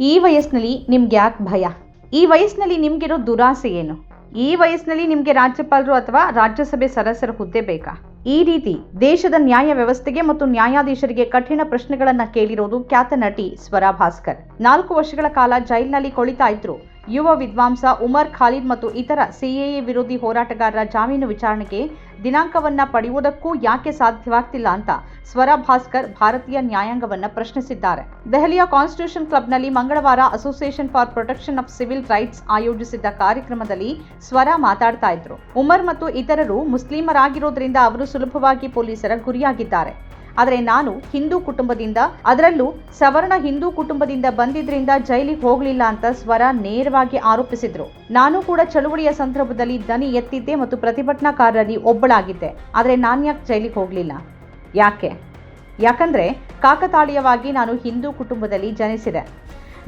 ಈ ವಯಸ್ಸಿನಲ್ಲಿ ನಿಮ್ಗೆ ಯಾಕೆ ಭಯ? ಈ ವಯಸ್ಸಿನಲ್ಲಿ ನಿಮ್ಗಿರೋ ದುರಾಸೆ ಏನು? ಈ ವಯಸ್ಸಿನಲ್ಲಿ ನಿಮ್ಗೆ ರಾಜ್ಯಪಾಲರು ಅಥವಾ ರಾಜ್ಯಸಭೆ ಸದಸ್ಯರ ಹುದ್ದೆ ಬೇಕಾ? ಈ ರೀತಿ ದೇಶದ ನ್ಯಾಯ ವ್ಯವಸ್ಥೆಗೆ ಮತ್ತು ನ್ಯಾಯಾಧೀಶರಿಗೆ ಕಠಿಣ ಪ್ರಶ್ನೆಗಳನ್ನ ಕೇಳಿರೋದು ಖ್ಯಾತ ನಟಿ ಸ್ವರಾ ಭಾಸ್ಕರ್. ನಾಲ್ಕು ವರ್ಷಗಳ ಕಾಲ ಜೈಲಿನಲ್ಲಿ ಕೊಳಿತಾ ಇದ್ರು. ಯುವ ವಿದ್ವಾಂಸ ಉಮರ್ ಖಾಲಿದ್ ಮತ್ತು ಇತರ ಸಿಎಎ ವಿರೋಧಿ ಹೋರಾಟಗಾರರ ಜಾಮೀನು ವಿಚಾರಣೆಗೆ ದಿನಾಂಕವನ್ನ ಪಡೆಯುವುದಕ್ಕೂ ಯಾಕೆ ಸಾಧ್ಯವಾಗ್ತಿಲ್ಲ ಅಂತ ಸ್ವರ ಭಾಸ್ಕರ್ ಭಾರತೀಯ ನ್ಯಾಯಾಂಗವನ್ನ ಪ್ರಶ್ನಿಸಿದ್ದಾರೆ. ದೆಹಲಿಯ ಕಾನ್ಸ್ಟಿಟ್ಯೂಷನ್ ಕ್ಲಬ್ನಲ್ಲಿ ಮಂಗಳವಾರ association for protection of civil rights ಆಯೋಜಿಸಿದ್ದ ಕಾರ್ಯಕ್ರಮದಲ್ಲಿ ಸ್ವರ ಮಾತಾಡ್ತಾ ಇದ್ರು. ಉಮರ್ ಮತ್ತು ಇತರರು ಮುಸ್ಲಿಮರಾಗಿರೋದ್ರಿಂದ ಅವರು ಸುಲಭವಾಗಿ ಪೊಲೀಸರ ಗುರಿಯಾಗಿದ್ದಾರೆ. ಆದರೆ ನಾನು ಹಿಂದೂ ಕುಟುಂಬದಿಂದ, ಅದರಲ್ಲೂ ಸವರ್ಣ ಹಿಂದೂ ಕುಟುಂಬದಿಂದ ಬಂದಿದ್ರಿಂದ ಜೈಲಿಗೆ ಹೋಗಲಿಲ್ಲ ಅಂತ ಸ್ವರ ನೇರವಾಗಿ ಆರೋಪಿಸಿದ್ರು. ನಾನು ಕೂಡ ಚಳುವಳಿಯ ಸಂದರ್ಭದಲ್ಲಿ ದನಿ ಎತ್ತಿದ್ದೆ ಮತ್ತು ಪ್ರತಿಭಟನಾಕಾರರಲ್ಲಿ ಒಬ್ಬಳಾಗಿದ್ದೆ. ಆದರೆ ನಾನು ಯಾಕೆ ಜೈಲಿಗೆ ಹೋಗಲಿಲ್ಲ? ಯಾಕೆ? ಯಾಕಂದ್ರೆ ಕಾಕತಾಳೀಯವಾಗಿ ನಾನು ಹಿಂದೂ ಕುಟುಂಬದಲ್ಲಿ ಜನಿಸಿದೆ.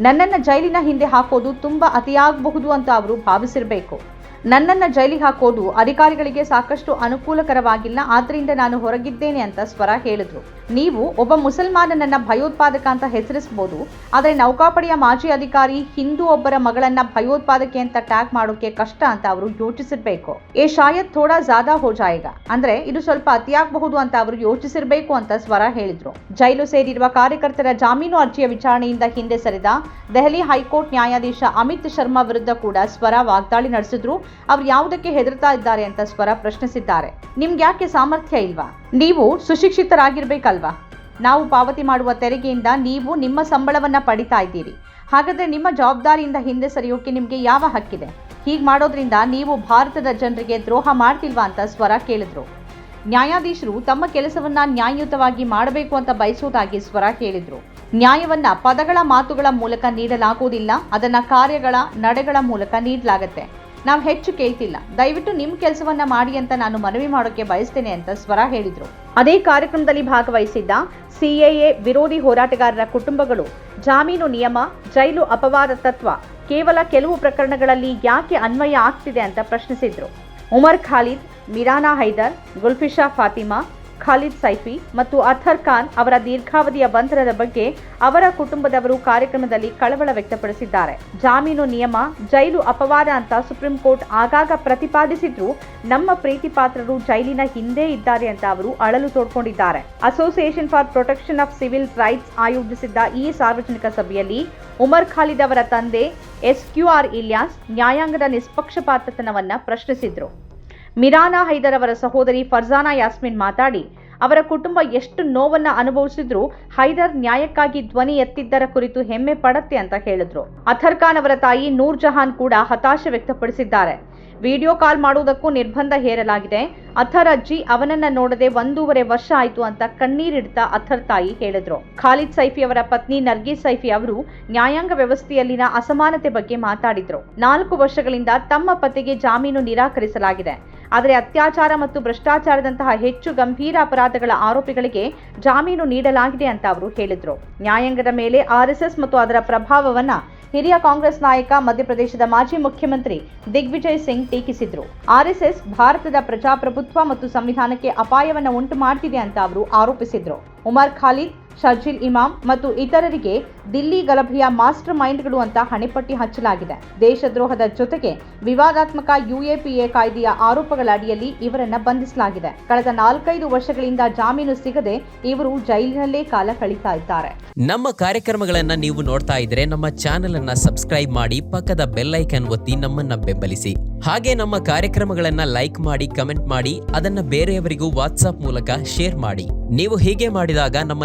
ನನ್ನನ್ನು ಜೈಲಿನ ಹಿಂದೆ ಹಾಕೋದು ತುಂಬ ಅತಿಯಾಗಬಹುದು ಅಂತ ಅವರು ಭಾವಿಸಿರಬೇಕು. ನನ್ನನ್ನು ಜೈಲಿಗೆ ಹಾಕೋದು ಅಧಿಕಾರಿಗಳಿಗೆ ಸಾಕಷ್ಟು ಅನುಕೂಲಕರವಾಗಿಲ್ಲ ಆದ್ದರಿಂದ ನಾನು ಹೊರಗಿದ್ದೇನೆ ಅಂತ ಸ್ವರ ಹೇಳಿದ್ರು. ನೀವು ಒಬ್ಬ ಮುಸಲ್ಮಾನನನ್ನ ಭಯೋತ್ಪಾದಕ ಅಂತ ಹೆಸರಿಸಬಹುದು ಆದರೆ ನೌಕಾಪಡೆಯ ಮಾಜಿ ಅಧಿಕಾರಿ ಹಿಂದೂ ಒಬ್ಬರ ಮಗಳನ್ನ ಭಯೋತ್ಪಾದಕೆ ಅಂತ ಟ್ಯಾಗ್ ಮಾಡೋಕೆ ಕಷ್ಟ ಅಂತ ಅವರು ಯೋಚಿಸಿರ್ಬೇಕು. ಏ ಶಾಯದ್ ಥೋಡಾ ಜಾದಾ ಹೋ ಜಾಯೇಗಾ. ಅಂದ್ರೆ ಇದು ಸ್ವಲ್ಪ ಅತಿಯಾಗಬಹುದು ಅಂತ ಅವರು ಯೋಚಿಸಿರ್ಬೇಕು ಅಂತ ಸ್ವರ ಹೇಳಿದ್ರು. ಜೈಲು ಸೇರಿರುವ ಕಾರ್ಯಕರ್ತರ ಜಾಮೀನು ಅರ್ಜಿಯ ವಿಚಾರಣೆಯಿಂದ ಹಿಂದೆ ಸರಿದ ದೆಹಲಿ ಹೈಕೋರ್ಟ್ ನ್ಯಾಯಾಧೀಶ ಅಮಿತ್ ಶರ್ಮಾ ವಿರುದ್ಧ ಕೂಡ ಸ್ವರ ವಾಗ್ದಾಳಿ ನಡೆಸಿದ್ರು. ಅವ್ರು ಯಾವುದಕ್ಕೆ ಹೆದರ್ತಾ ಇದ್ದಾರೆ ಅಂತ ಸ್ವರ ಪ್ರಶ್ನಿಸಿದ್ದಾರೆ. ನಿಮ್ಗೆ ಯಾಕೆ ಸಾಮರ್ಥ್ಯ ಇಲ್ವಾ? ನೀವು ಸುಶಿಕ್ಷಿತರಾಗಿರಬೇಕಲ್ವಾ? ನಾವು ಪಾವತಿ ಮಾಡುವ ತೆರಿಗೆಯಿಂದ ನೀವು ನಿಮ್ಮ ಸಂಬಳವನ್ನ ಪಡಿತಾ ಇದ್ದೀರಿ. ಹಾಗಾದ್ರೆ ನಿಮ್ಮ ಜವಾಬ್ದಾರಿಯಿಂದ ಹಿಂದೆ ಸರಿಯೋಕೆ ನಿಮಗೆ ಯಾವ ಹಕ್ಕಿದೆ? ಹೀಗೆ ಮಾಡೋದ್ರಿಂದ ನೀವು ಭಾರತದ ಜನರಿಗೆ ದ್ರೋಹ ಮಾಡ್ತಿಲ್ವಾ ಅಂತ ಸ್ವರ ಕೇಳಿದ್ರು. ನ್ಯಾಯಾಧೀಶರು ತಮ್ಮ ಕೆಲಸವನ್ನ ನ್ಯಾಯಯುತವಾಗಿ ಮಾಡಬೇಕು ಅಂತ ಬಯಸುವುದಾಗಿ ಸ್ವರ ಕೇಳಿದರು. ನ್ಯಾಯವನ್ನ ಪದಗಳ ಮಾತುಗಳ ಮೂಲಕ ನೀಡಲಾಗುವುದಿಲ್ಲ, ಅದನ್ನ ಕಾರ್ಯಗಳ ನಡೆಗಳ ಮೂಲಕ ನೀಡಲಾಗತ್ತೆ. ನಾವು ಹೆಚ್ಚು ಕೇಳ್ತಿಲ್ಲ. ದಯವಿಟ್ಟು ನಿಮ್ಮ ಕೆಲಸವನ್ನ ಮಾಡಿ ಅಂತ ನಾನು ಮನವಿ ಮಾಡೋಕೆ ಬಯಸ್ತೇನೆ ಅಂತ ಸ್ವರ ಹೇಳಿದರು. ಅದೇ ಕಾರ್ಯಕ್ರಮದಲ್ಲಿ ಭಾಗವಹಿಸಿದ್ದ ಸಿಎಎ ವಿರೋಧಿ ಹೋರಾಟಗಾರರ ಕುಟುಂಬಗಳು, ಜಾಮೀನು ನಿಯಮ, ಜೈಲು ಅಪವಾದ ತತ್ವ, ಕೇವಲ ಕೆಲವು ಪ್ರಕರಣಗಳಲ್ಲಿ ಯಾಕೆ ಅನ್ವಯ ಆಗ್ತಿದೆ ಅಂತ ಪ್ರಶ್ನಿಸಿದ್ರು. ಉಮರ್ ಖಾಲಿದ್, ಮಿರಾನಾ ಹೈದರ್ ಗುಲ್ಫಿಶಾ ಫಾತಿಮಾ ಖಾಲಿದ್ ಸೈಫಿ ಮತ್ತು ಅಥರ್ ಖಾನ್ ಅವರ ದೀರ್ಘಾವಧಿಯ ಬಂಧನದ ಬಗ್ಗೆ ಅವರ ಕುಟುಂಬದವರು ಕಾರ್ಯಕ್ರಮದಲ್ಲಿ ಕಳವಳ ವ್ಯಕ್ತಪಡಿಸಿದ್ದಾರೆ. ಜಾಮೀನು ನಿಯಮ, ಜೈಲು ಅಪವಾದ ಅಂತ ಸುಪ್ರೀಂ ಕೋರ್ಟ್ ಆಗಾಗ ಪ್ರತಿಪಾದಿಸಿದ್ರು, ನಮ್ಮ ಪ್ರೀತಿ ಪಾತ್ರರು ಜೈಲಿನ ಹಿಂದೆ ಇದ್ದಾರೆ ಅಂತ ಅವರು ಅಳಲು ತೋಡ್ಕೊಂಡಿದ್ದಾರೆ. Association for protection of civil rights ಆಯೋಜಿಸಿದ್ದ ಈ ಸಾರ್ವಜನಿಕ ಸಭೆಯಲ್ಲಿ ಉಮರ್ ಖಾಲಿದ್ ಅವರ ತಂದೆ ಎಸ್ ಕ್ಯೂ ಆರ್ ಇಲಿಯಾಸ್ ನ್ಯಾಯಾಂಗದ ನಿಷ್ಪಕ್ಷಪಾತತನವನ್ನ ಪ್ರಶ್ನಿಸಿದ್ರು. ಮಿರಾನಾ ಹೈದರ್ ಅವರ ಸಹೋದರಿ ಫರ್ಜಾನಾ ಯಾಸ್ಮಿನ್ ಮಾತಾಡಿ, ಅವರ ಕುಟುಂಬ ಎಷ್ಟು ನೋವನ್ನ ಅನುಭವಿಸಿದ್ರು ಹೈದರ್ ನ್ಯಾಯಕ್ಕಾಗಿ ಧ್ವನಿ ಎತ್ತಿದ್ದರ ಕುರಿತು ಹೆಮ್ಮೆ ಪಡತ್ತೆ ಅಂತ ಹೇಳಿದ್ರು. ಅಥರ್ ಖಾನ್ ಅವರ ತಾಯಿ ನೂರ್ ಜಹಾನ್ ಕೂಡ ಹತಾಶೆ ವ್ಯಕ್ತಪಡಿಸಿದ್ದಾರೆ. ವಿಡಿಯೋ ಕಾಲ್ ಮಾಡುವುದಕ್ಕೂ ನಿರ್ಬಂಧ ಹೇರಲಾಗಿದೆ. ಅಥರ್ ಅಜ್ಜಿ ಅವನನ್ನ ನೋಡದೆ ಒಂದೂವರೆ ವರ್ಷ ಆಯ್ತು ಅಂತ ಕಣ್ಣೀರಿಡ್ತಾ ಅಥರ್ ತಾಯಿ ಹೇಳಿದ್ರು. ಖಾಲಿದ್ ಸೈಫಿ ಅವರ ಪತ್ನಿ ನರ್ಗೀಸ್ ಸೈಫಿ ಅವರು ನ್ಯಾಯಾಂಗ ವ್ಯವಸ್ಥೆಯಲ್ಲಿನ ಅಸಮಾನತೆ ಬಗ್ಗೆ ಮಾತಾಡಿದ್ರು. ನಾಲ್ಕು ವರ್ಷಗಳಿಂದ ತಮ್ಮ ಪತಿಗೆ ಜಾಮೀನು ನಿರಾಕರಿಸಲಾಗಿದೆ. ಆದರೆ ಅತ್ಯಾಚಾರ ಮತ್ತು ಭ್ರಷ್ಟಾಚಾರದಂತಹ ಹೆಚ್ಚು ಗಂಭೀರ ಅಪರಾಧಗಳ ಆರೋಪಿಗಳಿಗೆ ಜಾಮೀನು ನೀಡಲಾಗಿದೆ ಅಂತ ಅವರು ಹೇಳಿದರು. ನ್ಯಾಯಾಂಗದ ಮೇಲೆ ಆರ್ಎಸ್ಎಸ್ ಮತ್ತು ಅದರ ಪ್ರಭಾವವನ್ನ ಹಿರಿಯ ಕಾಂಗ್ರೆಸ್ ನಾಯಕ, ಮಧ್ಯಪ್ರದೇಶದ ಮಾಜಿ ಮುಖ್ಯಮಂತ್ರಿ ದಿಗ್ವಿಜಯ್ ಸಿಂಗ್ ಟೀಕಿಸಿದ್ರು. ಆರ್ಎಸ್ಎಸ್ ಭಾರತದ ಪ್ರಜಾಪ್ರಭುತ್ವ ಮತ್ತು ಸಂವಿಧಾನಕ್ಕೆ ಅಪಾಯವನ್ನು ಉಂಟು ಮಾಡ್ತಿದೆ ಅಂತ ಅವರು ಆರೋಪಿಸಿದ್ರು. ಉಮರ್ ಖಾಲಿದ್ ಶರ್ಜಿಲ್ ಇಮಾಮ್ ಮತ್ತು ಇತರರಿಗೆ ದಿಲ್ಲಿ ಗಲಭೆಯ ಮಾಸ್ಟರ್ ಮೈಂಡ್ಗಳು ಅಂತ ಹಣೆಪಟ್ಟಿ ಹಚ್ಚಲಾಗಿದೆ. ದೇಶದ್ರೋಹದ ಜೊತೆಗೆ ವಿವಾದಾತ್ಮಕ ಯುಎಪಿಎ ಕಾಯ್ದೆಯ ಆರೋಪಗಳ ಅಡಿಯಲ್ಲಿ ಇವರನ್ನ ಬಂಧಿಸಲಾಗಿದೆ. ಕಳೆದ ನಾಲ್ಕೈದು ವರ್ಷಗಳಿಂದ ಜಾಮೀನು ಸಿಗದೆ ಇವರು ಜೈಲಿನಲ್ಲೇ ಕಾಲ ಕಳೀತಾ ಇದ್ದಾರೆ. ನಮ್ಮ ಕಾರ್ಯಕ್ರಮಗಳನ್ನ ನೀವು ನೋಡ್ತಾ ಇದ್ರೆ ನಮ್ಮ ಚಾನೆಲ್ ಅನ್ನ ಸಬ್ಸ್ಕ್ರೈಬ್ ಮಾಡಿ ಪಕ್ಕದ ಬೆಲ್ ಐಕನ್ ಒತ್ತಿ ನಮ್ಮನ್ನ ಬೆಂಬಲಿಸಿ. ಹಾಗೆ ನಮ್ಮ ಕಾರ್ಯಕ್ರಮಗಳನ್ನ ಲೈಕ್ ಮಾಡಿ, ಕಮೆಂಟ್ ಮಾಡಿ, ಅದನ್ನ ಬೇರೆಯವರಿಗೂ ವಾಟ್ಸ್ಆಪ್ ಮೂಲಕ ಶೇರ್ ಮಾಡಿ. ನೀವು ಹೀಗೆ ಮಾಡಿದಾಗ ನಮ್ಮ